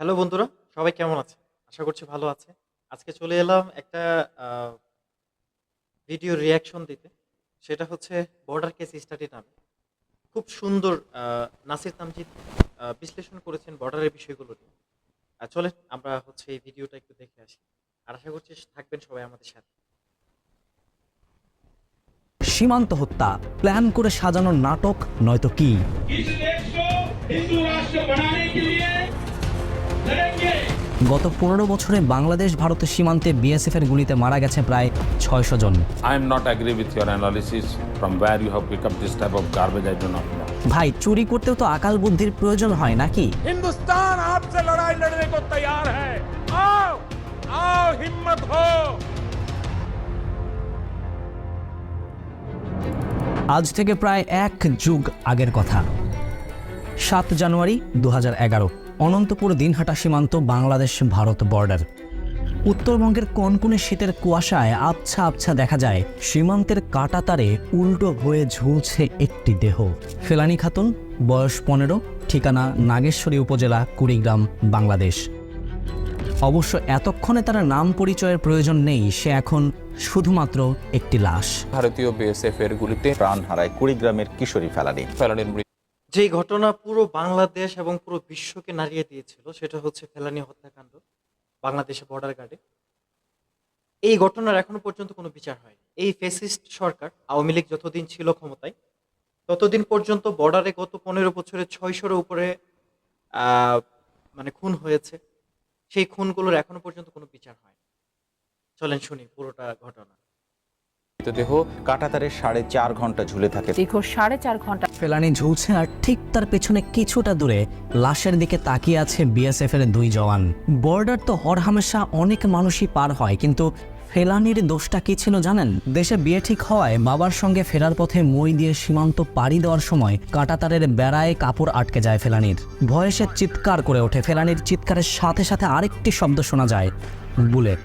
Hello বন্ধুরা সবাই কেমন আছে আশা করছি ভালো আছে আজকে চলে এলাম একটা ভিডিও রিয়াকশন দিতে। সেটা হচ্ছে বর্ডার কেস স্টাডি নামে। খুব সুন্দর আহ, নাসির তামজিদ আহ, বিশ্লেষণ করেছেন বর্ডারের বিষয়গুলো নিয়ে। আর চলেন আমরা হচ্ছে এই ভিডিওটা একটু দেখে আসি। আর আশা করছি থাকবেন সবাই আমাদের সাথে। সীমান্ত হত্যা প্ল্যান করে সাজানো নাটক নয়তো কি? গত পনেরো বছরে বাংলাদেশ ভারতের সীমান্তে বিএসএফের গুলিতে মারা গেছে প্রায় ছয়শো জন। Not agree your analysis from garbage ভাই চুরি করতেও তো আকাল বুদ্ধির প্রয়োজন হয় নাকি? হিন্দুস্তান আজ থেকে প্রায় এক যুগ আগের কথা। সাত জানুয়ারি দু হাজার এগারো। অনন্তপুর দিনহাটা সীমান্ত বাংলাদেশ ভারত বর্ডার উত্তরবঙ্গের কনকনে শীতের কুয়াশায় আবছা আবছা দেখা যায় সীমান্তের কাটাতারে উল্টো হয়ে ঝুলছে একটি দেহ। ফেলানি খাতুন বয়স পনেরো ঠিকানা নাগেশ্বরী উপজেলা কুড়িগ্রাম বাংলাদেশ। অবশ্য এতক্ষণে তার নাম পরিচয়ের প্রয়োজন নেই সে এখন শুধুমাত্র একটি লাশ। ভারতীয় বিএসএফ এর গুলিতে প্রাণ হারায় কুড়িগ্রামের কিশোরী ফেলানি। ফেলানির যেই ঘটনা পুরো বাংলাদেশ এবং পুরো বিশ্বকে নাড়িয়ে দিয়েছিল, সেটা হচ্ছে ফেলানি হত্যাকাণ্ড বাংলাদেশে বর্ডার গার্ডে এই ঘটনার এখনও পর্যন্ত কোনো বিচার হয়নি। এই ফেসিস্ট সরকার আওয়ামী লীগ যতদিন ছিল ক্ষমতায়, ততদিন পর্যন্ত বর্ডারে গত পনেরো বছরে ছয়শোর উপরে মানে খুন হয়েছে। সেই খুনগুলোর এখনও পর্যন্ত কোনো বিচার হয়নি। চলেন শুনি পুরোটা ঘটনা। মৃতদেহ কাটাতারের সাড়ে চার ঘণ্টা ঝুলে থাকে। দীর্ঘ সাড়ে চার ঘণ্টা ফেলানি ঝুলছে আর ঠিক তার পেছনে কিছুটা দূরে লাশের দিকে তাকিয়ে আছে বিএসএফ এর দুই জওয়ান। বর্ডার তো হরহামেশা অনেক মানুষই পার হয় কিন্তু ফেলানির দোষটা কি ছিল জানেন? দেশে বিয়ে ঠিক হওয়ায় বাবার সঙ্গে ফেরার পথে মই দিয়ে সীমান্ত পাড়ি দেওয়ার সময় কাঁটাতারের বেড়ায় কাপড় আটকে যায় ফেলানির। ভয়ে সে চিৎকার করে ওঠে। ফেলানির চিৎকারের সাথে সাথে আরেকটি শব্দ শোনা যায়। বুলেট।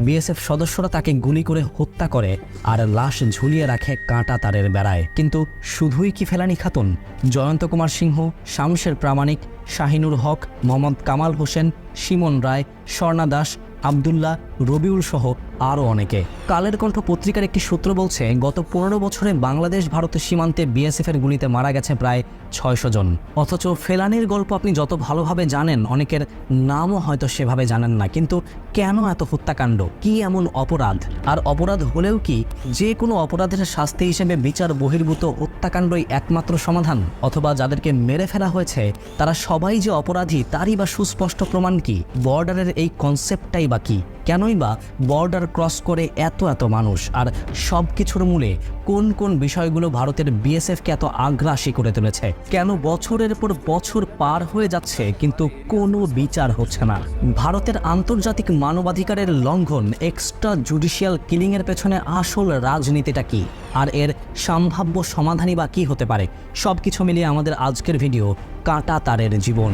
বিএসএফ সদস্যরা তাকে গুলি করে হত্যা করে আর লাশ ঝুলিয়ে রাখে কাঁটা তারের বেড়ায়। কিন্তু শুধুই কি ফেলানি খাতুন? জয়ন্ত কুমার সিংহ শামশের প্রামাণিক শাহিনুর হক, মোহাম্মদ কামাল হোসেন সিমন রায়, স্বর্ণা দাস, আবদুল্লাহ রবিউল সহ আরও অনেকে। কালের কণ্ঠ পত্রিকার একটি সূত্র বলছে, গত পনেরো বছরে বাংলাদেশ ভারতের সীমান্তে বিএসএফ এর গুলিতে মারা গেছে প্রায় ছয়শো জন। অথচ ফেলানির গল্প আপনি যত ভালোভাবে জানেন, অনেকের নামও হয়তো সেভাবে জানেন না। কিন্তু কেন এত হত্যাকাণ্ড? কি এমন অপরাধ? আর অপরাধ হলেও কি যে কোনো অপরাধের শাস্তি হিসেবে বিচার বহির্ভূত হত্যাকাণ্ডই একমাত্র সমাধান? অথবা যাদেরকে মেরে ফেলা হয়েছে, তারা সবাই যে অপরাধী, তারই বা সুস্পষ্ট প্রমাণ কি? বর্ডারের এই কনসেপ্টটাই বা কি? কেনই বা বর্ডার ক্রস করে এত এত মানুষ? আর সব কিছুর মূলে কোন কোন বিষয়গুলো ভারতের বিএসএফকে এত আগ্রাসী করে তুলেছে? কেন বছরের পর বছর পার হয়ে যাচ্ছে, কিন্তু কোনো বিচার হচ্ছে না? ভারতের আন্তর্জাতিক মানবাধিকারের লঙ্ঘন এক্সট্রা জুডিশিয়াল কিলিংয়ের পেছনে আসল রাজনীতিটা কি? আর এর সম্ভাব্য সমাধানই বা কী হতে পারে? সব কিছু মিলিয়ে আমাদের আজকের ভিডিও কাঁটা তারের জীবন।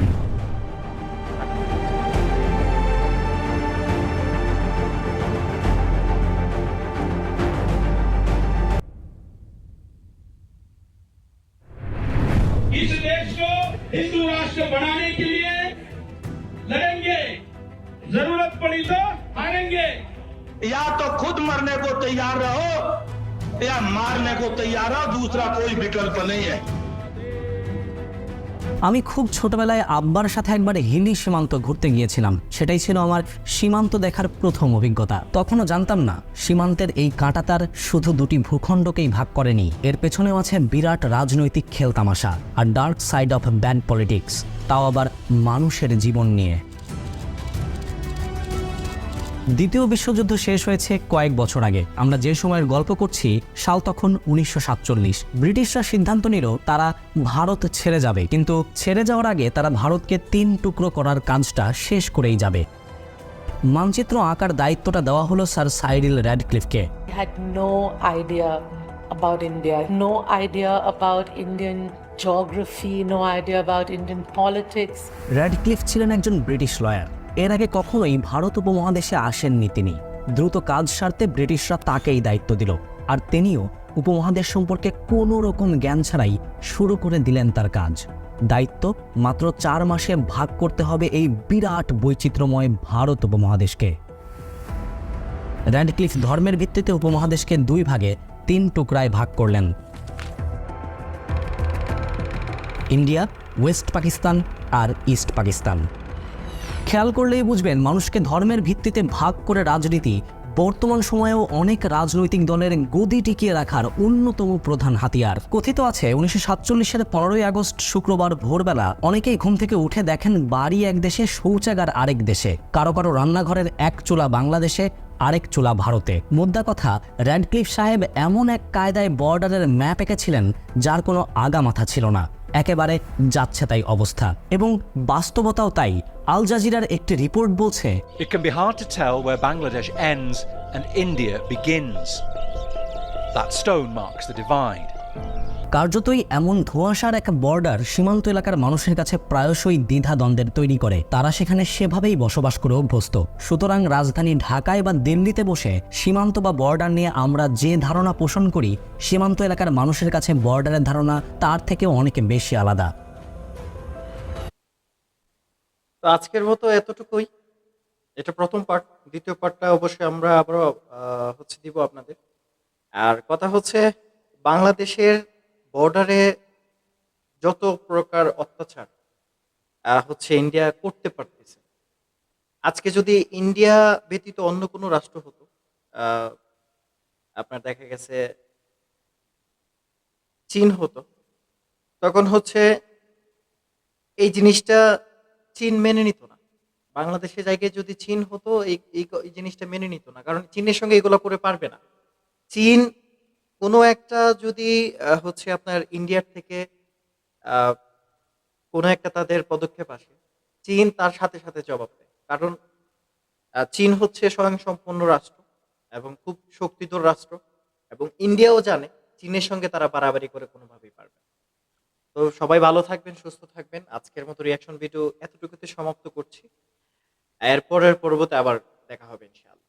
इस देश को हिंदू राष्ट्र बनाने के लिए लड़ेंगे। ज़रूरत पड़ी तो हारेंगे। या तो खुद मरने को तैयार रहो या मारने को तैयार रहो, दूसरा कोई विकल्प नहीं है। আমি খুব ছোটবেলায় আব্বার সাথে একবার হিলি সীমান্ত ঘুরতে গিয়েছিলাম। সেটাই ছিল আমার সীমান্ত দেখার প্রথম অভিজ্ঞতা। তখনও জানতাম না, সীমান্তের এই কাঁটাতার শুধু দুটি ভূখণ্ডকেই ভাগ করেনি। এর পেছনেও আছে বিরাট রাজনৈতিক খেলতামাশা আর dark side of band politics তাও আবার মানুষের জীবন নিয়ে। দ্বিতীয় বিশ্বযুদ্ধ শেষ হয়েছে কয়েক বছর আগে। আমরা যে সময়ের গল্প করছি সাল তখন উনিশশো সাতচল্লিশ। ব্রিটিশরা সিদ্ধান্ত নিল তারা ভারত ছেড়ে যাবে। কিন্তু ছেড়ে যাওয়ার আগে তারা ভারতকে তিন টুকরো করার কাজটা শেষ করেই যাবে। মানচিত্র আঁকার দায়িত্বটা দেওয়া হলো স্যার সাইরিল র্যাডক্লিফকে। About India, no idea about Indian geography, no idea about Indian politics. Radcliffe ছিলেন একজন ব্রিটিশ লয়ার এর আগে কখনোই ভারত উপমহাদেশে আসেননি তিনি। দ্রুত কাজ সারতে ব্রিটিশরা তাকেই দায়িত্ব দিল। আর তিনিও উপমহাদেশ সম্পর্কে কোনো রকম জ্ঞান ছাড়াই শুরু করে দিলেন তার কাজ। দায়িত্ব মাত্র চার মাসে ভাগ করতে হবে এই বিরাট বৈচিত্র্যময় ভারত উপমহাদেশকে। র্যান্ডক্লিফ ধর্মের ভিত্তিতে উপমহাদেশকে দুই ভাগে তিন টুকরায় ভাগ করলেন। ইন্ডিয়া, ওয়েস্ট পাকিস্তান আর ইস্ট পাকিস্তান। খেয়াল করলেই বুঝবেন মানুষকে ধর্মের ভিত্তিতে ভাগ করে রাজনীতি বর্তমান সময়েও অনেক রাজনৈতিক দলের গদি টিকিয়ে রাখার অন্যতম প্রধান হাতিয়ার। কথিত আছে, উনিশশো সাতচল্লিশের পনেরোই আগস্ট শুক্রবার ভোরবেলা অনেকেই ঘুম থেকে উঠে দেখেন বাড়ি এক দেশে, শৌচাগার আরেক দেশে। কারও কারও রান্নাঘরের এক চুলা বাংলাদেশে, আরেক চুলা ভারতে। মোদ্দা কথা, র্যাডক্লিফ সাহেব এমন এক কায়দায় বর্ডারের ম্যাপ এঁকেছিলেন যার কোনো আগা মাথা ছিল না। একেবারে যাচ্ছে তাই অবস্থা এবং বাস্তবতাও তাই আল জাজিরার একটি রিপোর্ট বলছে It can be hard to tell where Bangladesh ends and India begins. That stone marks the divide. কার্যতই এমন ধোঁয়াশার এক বর্ডার সীমান্ত এলাকার মানুষের কাছে প্রায়শই দ্বিধা দ্বন্দ্বের তৈরি করে। তারা সেখানে সেভাবেই বসবাস করে অভ্যস্ত। সুতরাং রাজধানী ঢাকায় বা দিল্লিতে বসে সীমান্ত বা বর্ডার নিয়ে আমরা যে ধারণা পোষণ করি, সীমান্ত এলাকার মানুষের কাছে বর্ডারের ধারণা তার থেকে অনেক বেশি আলাদা। তো আজকের মতো এতটুকুই। এটা প্রথম পার্ট দ্বিতীয় পার্টটা অবশ্যই আমরা আবারও হচ্ছে দিব আপনাদের। আর কথা হচ্ছে বাংলাদেশের বর্ডারে যত প্রকার অত্যাচার হচ্ছে ইন্ডিয়া করতে পারতেছে। আজকে যদি ইন্ডিয়া ব্যতীত অন্য কোনো রাষ্ট্র হতো আপনার দেখা গেছে চীন হতো, তখন হচ্ছে এই জিনিসটা চীন মেনে নিত না। বাংলাদেশের জায়গায় যদি চীন হতো এই জিনিসটা মেনে নিত না, কারণ চীনের সঙ্গে এগুলো করে পারবে না। চীন কোনো একটা যদি হচ্ছে আপনার ইন্ডিয়ার থেকে কোনো একটা তাদের পদক্ষেপ আসে, চীন তার সাথে সাথে জবাব দেয়। কারণ চীন হচ্ছে স্বয়ংসম্পন্ন রাষ্ট্র এবং খুব শক্তিধর রাষ্ট্র এবং ইন্ডিয়াও জানে চীনের সঙ্গে তারা বাড়াবাড়ি করে কোনোভাবেই পারবে। তো সবাই ভালো থাকবেন, সুস্থ থাকবেন। আজকের মতো রিয়াকশন ভিডিও এতটুকুতে সমাপ্ত করছি। এরপরের পর্বতে আবার দেখা হবে ইনশাআল্লাহ।